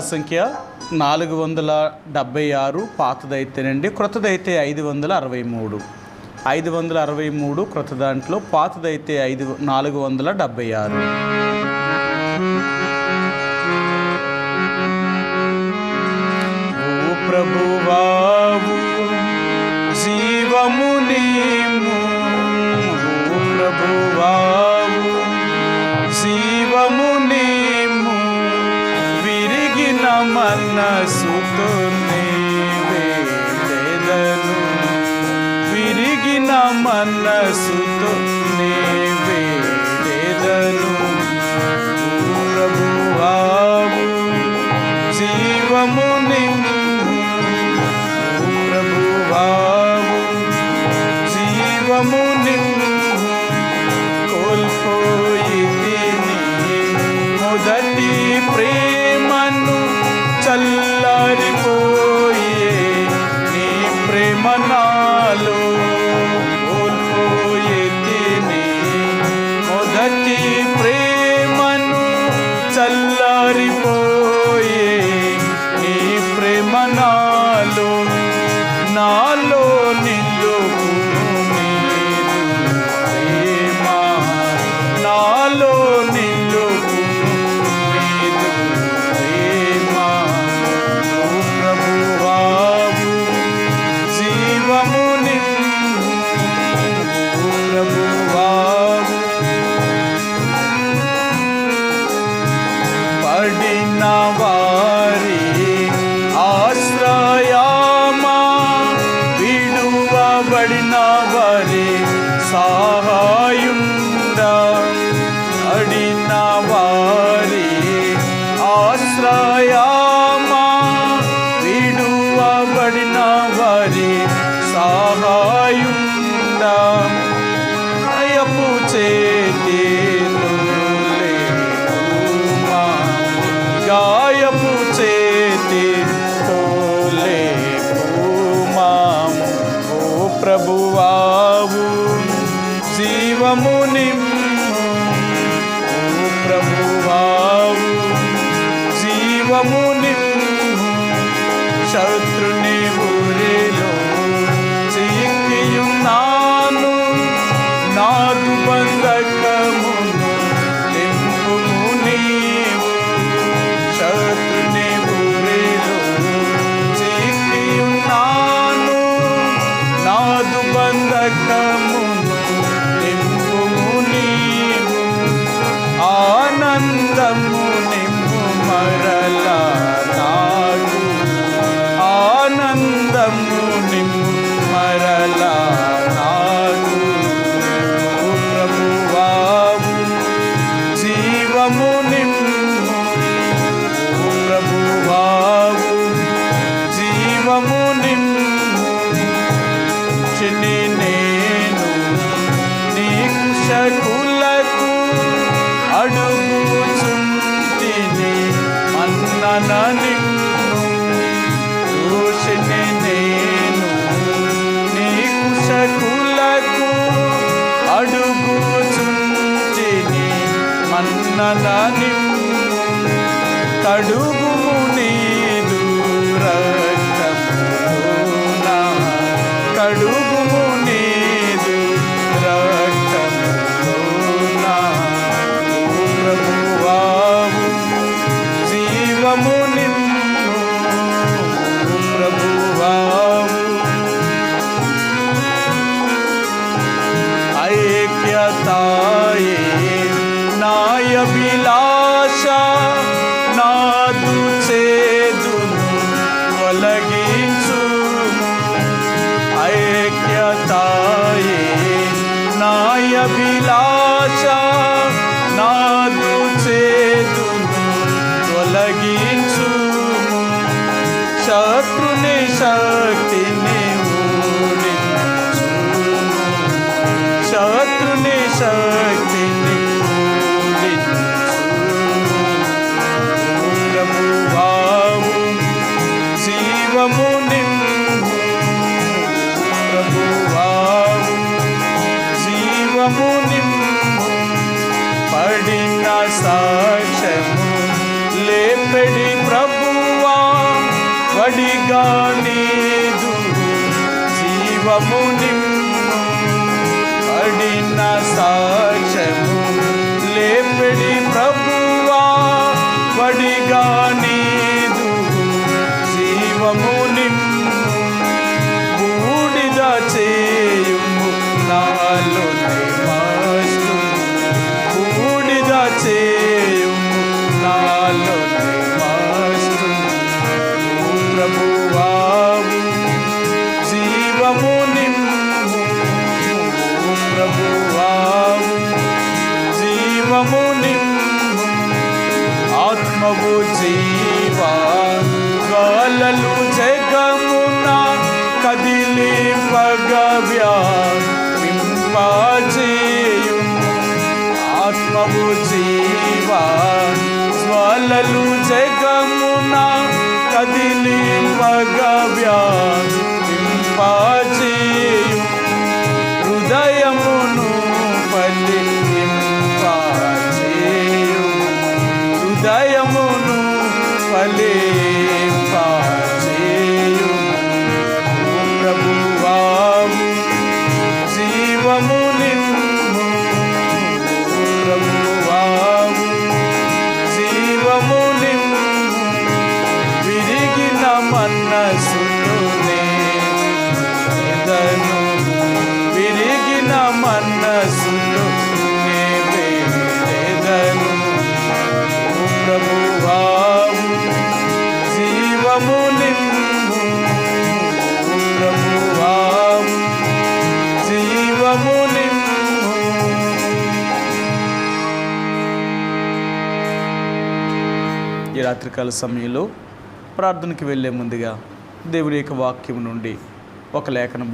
ఖాతాల సంఖ్య నాలుగు వందల డెబ్బై ఆరు పాతదైతేనండి క్రొత్తదైతే ఐదు వందల అరవై మూడు. ఐదు వందల అరవై మూడు క్రొత్త దాంట్లో పాతదైతే ఐదు నాలుగు వందల డెబ్బై ఆరు. ప్రభువావు జీవముని మనసుతో నేడేదను ప్రభువాము జీవముని జారిపోయే నీ ప్రేమ శత్రు అడుగు ശത്രുനി ശക്തിനെ ശത്രുനി ശക്തിനെ ജീവമുനി പ്രഭുവാവും ജീവമുനി പടിന സാക്ഷമു ലേപ്പടി ಅಡಿಗಾಣಿದು ಜೀವಮು ನಿಮ್ಮ ಅಡಿನ ಸಾರ దేవా జగమునా కదిలి మగవ్యా రాత్రికాల సమయంలో ప్రార్థనకి వెళ్ళే ముందుగా దేవుని యొక్క వాక్యం నుండి ఒక లేఖను